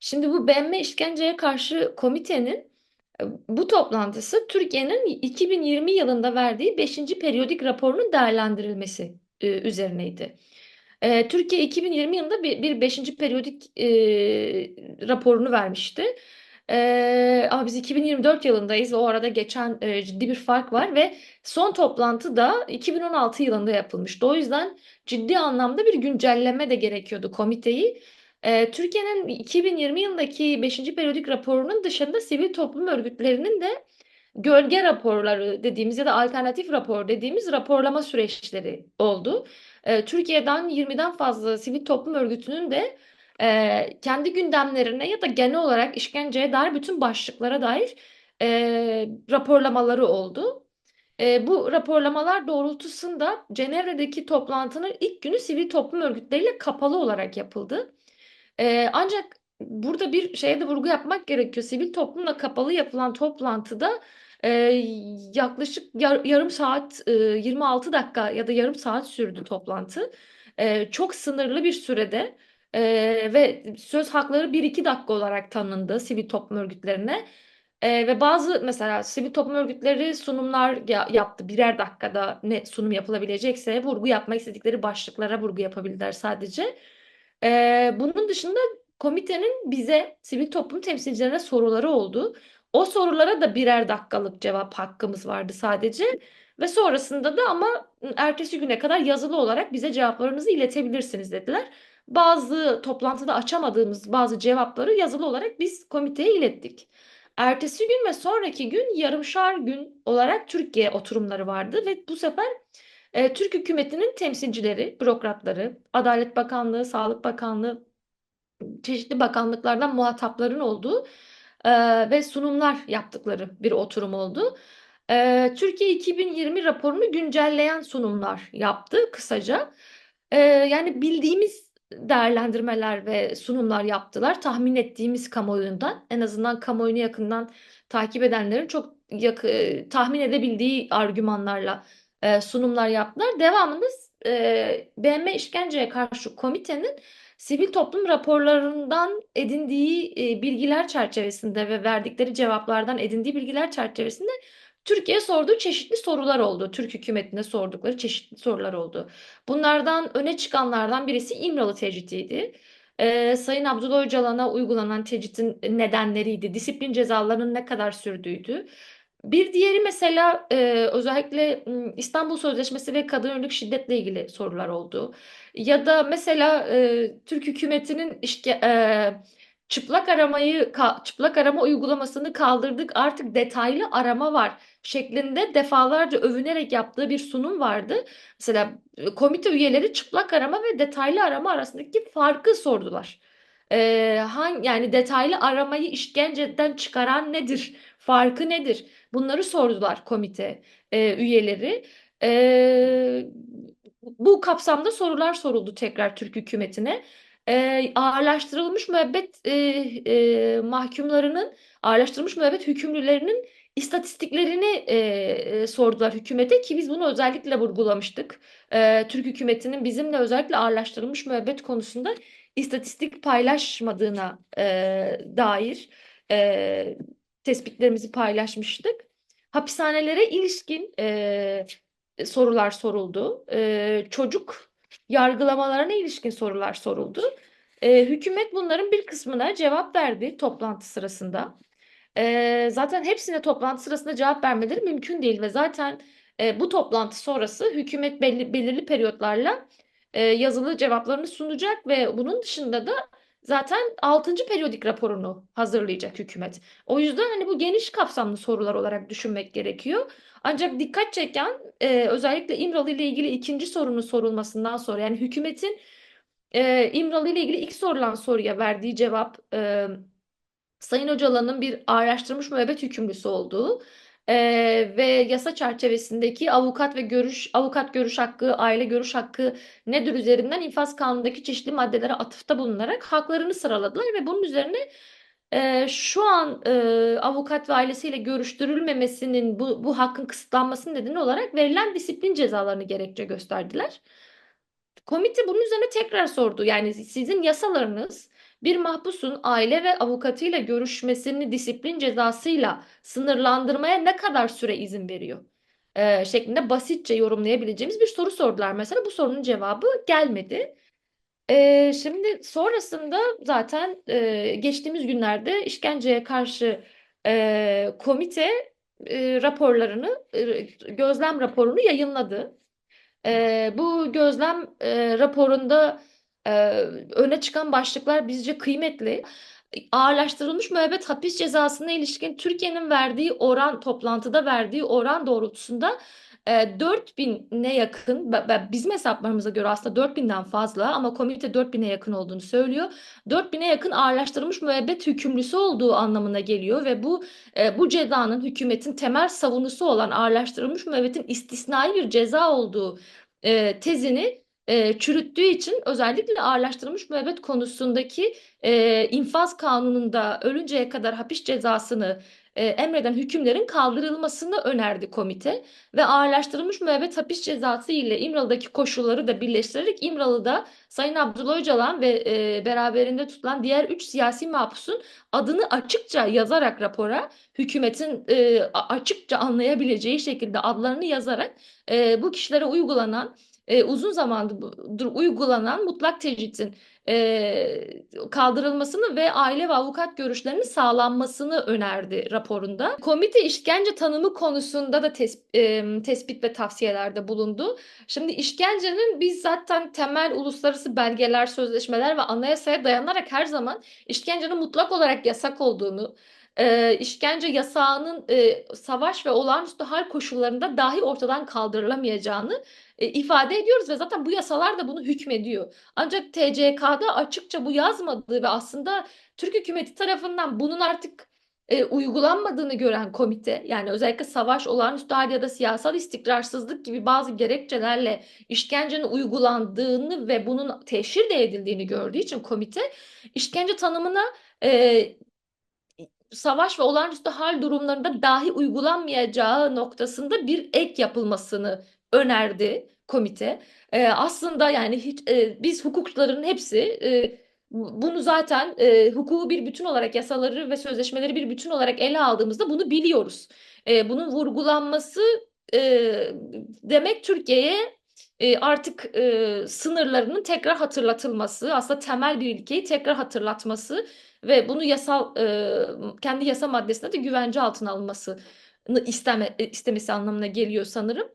Şimdi bu BM işkenceye karşı komitenin e, bu toplantısı Türkiye'nin 2020 yılında verdiği 5. periyodik raporunun değerlendirilmesi e, üzerineydi. E, Türkiye 2020 yılında bir, bir 5. periyodik raporunu vermişti. E, ama biz 2024 yılındayız o arada geçen ciddi bir fark var ve son toplantı da 2016 yılında yapılmıştı. O yüzden ciddi anlamda bir güncelleme de gerekiyordu komiteyi. Türkiye'nin 2020 yılındaki 5. periyodik raporunun dışında sivil toplum örgütlerinin de gölge raporları dediğimiz ya da alternatif rapor dediğimiz raporlama süreçleri oldu. Türkiye'den 20'den fazla sivil toplum örgütünün de kendi gündemlerine ya da genel olarak işkenceye dair bütün başlıklara dair raporlamaları oldu. E, bu raporlamalar doğrultusunda Cenevre'deki toplantının ilk günü sivil toplum örgütleriyle kapalı olarak yapıldı. Ee, ancak burada bir şeye de vurgu yapmak gerekiyor. Sivil toplumla kapalı yapılan toplantıda e, yaklaşık yar- yarım saat, e, 26 dakika ya da yarım saat sürdü toplantı. E, çok sınırlı bir sürede e, ve söz hakları 1-2 dakika olarak tanındı sivil toplum örgütlerine. E, ve bazı mesela sivil toplum örgütleri sunumlar ya- yaptı. Birer dakikada ne sunum yapılabilecekse vurgu yapmak istedikleri başlıklara vurgu yapabildiler sadece. Ee, bunun dışında komitenin bize sivil toplum temsilcilerine soruları oldu. O sorulara da birer dakikalık cevap hakkımız vardı sadece. Ve sonrasında da ama ertesi güne kadar yazılı olarak bize cevaplarınızı iletebilirsiniz dediler. Bazı toplantıda açamadığımız bazı cevapları yazılı olarak biz komiteye ilettik. Ertesi gün ve sonraki gün yarımşar gün olarak Türkiye oturumları vardı ve bu sefer e, Türk hükümetinin temsilcileri, bürokratları, Adalet Bakanlığı, Sağlık Bakanlığı, çeşitli bakanlıklardan muhatapların olduğu e, ve sunumlar yaptıkları bir oturum oldu. E, Türkiye 2020 raporunu güncelleyen sunumlar yaptı kısaca. E, yani bildiğimiz değerlendirmeler ve sunumlar yaptılar. Tahmin ettiğimiz kamuoyundan, en azından kamuoyunu yakından takip edenlerin çok yakı, tahmin edebildiği argümanlarla e, sunumlar yaptılar. Devamında e, BM işkenceye karşı komitenin sivil toplum raporlarından edindiği e, bilgiler çerçevesinde ve verdikleri cevaplardan edindiği bilgiler çerçevesinde Türkiye sorduğu çeşitli sorular oldu. Türk hükümetine sordukları çeşitli sorular oldu. Bunlardan öne çıkanlardan birisi İmralı tecritiydi. Ee, Sayın Abdullah Öcalan'a uygulanan tecritin nedenleriydi. Disiplin cezalarının ne kadar sürdüğüydü. Bir diğeri mesela e, özellikle İstanbul Sözleşmesi ve kadın yönelik şiddetle ilgili sorular oldu. Ya da mesela e, Türk hükümetinin işke, e, çıplak aramayı çıplak arama uygulamasını kaldırdık artık detaylı arama var şeklinde defalarca övünerek yaptığı bir sunum vardı. Mesela komite üyeleri çıplak arama ve detaylı arama arasındaki farkı sordular. E, hangi, yani detaylı aramayı işkenceden çıkaran nedir? Farkı nedir? Bunları sordular komite e, üyeleri. E, bu kapsamda sorular soruldu tekrar Türk hükümetine. E, ağırlaştırılmış müebbet e, e, mahkumlarının, ağırlaştırılmış müebbet hükümlülerinin istatistiklerini e, e, sordular hükümete ki biz bunu özellikle vurgulamıştık. E, Türk hükümetinin bizimle özellikle ağırlaştırılmış müebbet konusunda istatistik paylaşmadığına e, dair e, tespitlerimizi paylaşmıştık. Hapishanelere ilişkin e, sorular soruldu. E, çocuk yargılamalarına ilişkin sorular soruldu. E, hükümet bunların bir kısmına cevap verdi toplantı sırasında. E, zaten hepsine toplantı sırasında cevap vermeleri mümkün değil ve zaten e, bu toplantı sonrası hükümet belli, belirli periyotlarla e, yazılı cevaplarını sunacak ve bunun dışında da zaten 6. periyodik raporunu hazırlayacak hükümet. O yüzden hani bu geniş kapsamlı sorular olarak düşünmek gerekiyor. Ancak dikkat çeken e, özellikle İmralı ile ilgili ikinci sorunun sorulmasından sonra yani hükümetin e, İmralı ile ilgili ilk sorulan soruya verdiği cevap e, Sayın Öcalan'ın bir araştırmış müebbet hükümlüsü olduğu e, ve yasa çerçevesindeki avukat ve görüş avukat görüş hakkı, aile görüş hakkı nedir üzerinden infaz kanunundaki çeşitli maddelere atıfta bulunarak haklarını sıraladılar ve bunun üzerine e, şu an e, avukat ve ailesiyle görüştürülmemesinin bu, bu hakkın kısıtlanmasının nedeni olarak verilen disiplin cezalarını gerekçe gösterdiler. Komite bunun üzerine tekrar sordu. Yani sizin yasalarınız bir mahpusun aile ve avukatıyla görüşmesini disiplin cezasıyla sınırlandırmaya ne kadar süre izin veriyor? Ee, şeklinde basitçe yorumlayabileceğimiz bir soru sordular mesela. Bu sorunun cevabı gelmedi. Ee, şimdi sonrasında zaten e, geçtiğimiz günlerde işkenceye karşı e, komite e, raporlarını, e, gözlem raporunu yayınladı. E, bu gözlem e, raporunda öne çıkan başlıklar bizce kıymetli. Ağırlaştırılmış müebbet hapis cezasına ilişkin Türkiye'nin verdiği oran, toplantıda verdiği oran doğrultusunda e, 4000'e yakın, bizim hesaplarımıza göre aslında 4000'den fazla ama komite 4000'e yakın olduğunu söylüyor. 4000'e yakın ağırlaştırılmış müebbet hükümlüsü olduğu anlamına geliyor ve bu bu cezanın hükümetin temel savunusu olan ağırlaştırılmış müebbetin istisnai bir ceza olduğu tezini e, çürüttüğü için özellikle ağırlaştırılmış müebbet konusundaki e, infaz kanununda ölünceye kadar hapis cezasını e, emreden hükümlerin kaldırılmasını önerdi komite ve ağırlaştırılmış müebbet hapis cezası ile İmralı'daki koşulları da birleştirerek İmralı'da Sayın Abdullah Öcalan ve e, beraberinde tutulan diğer üç siyasi mahpusun adını açıkça yazarak rapora hükümetin e, açıkça anlayabileceği şekilde adlarını yazarak e, bu kişilere uygulanan e, uzun zamandır uygulanan mutlak tecritin e, kaldırılmasını ve aile ve avukat görüşlerinin sağlanmasını önerdi raporunda. Komite işkence tanımı konusunda da tes- e, tespit ve tavsiyelerde bulundu. Şimdi işkencenin biz zaten temel uluslararası belgeler, sözleşmeler ve anayasaya dayanarak her zaman işkencenin mutlak olarak yasak olduğunu, işkence yasağının savaş ve olağanüstü hal koşullarında dahi ortadan kaldırılamayacağını e, ifade ediyoruz ve zaten bu yasalar da bunu hükmediyor. Ancak TCK'da açıkça bu yazmadığı ve aslında Türk hükümeti tarafından bunun artık e, uygulanmadığını gören komite yani özellikle savaş, olağanüstü hal ya da siyasal istikrarsızlık gibi bazı gerekçelerle işkencenin uygulandığını ve bunun teşhir de edildiğini gördüğü için komite işkence tanımına e, savaş ve olağanüstü hal durumlarında dahi uygulanmayacağı noktasında bir ek yapılmasını önerdi komite. Ee, aslında yani hiç e, biz hukukçuların hepsi e, bunu zaten e, hukuku bir bütün olarak yasaları ve sözleşmeleri bir bütün olarak ele aldığımızda bunu biliyoruz. E, bunun vurgulanması e, demek Türkiye'ye e, artık e, sınırlarının tekrar hatırlatılması, aslında temel bir ilkeyi tekrar hatırlatması ve bunu yasal kendi yasa maddesinde de güvence altına alınmasını isteme, istemesi anlamına geliyor sanırım.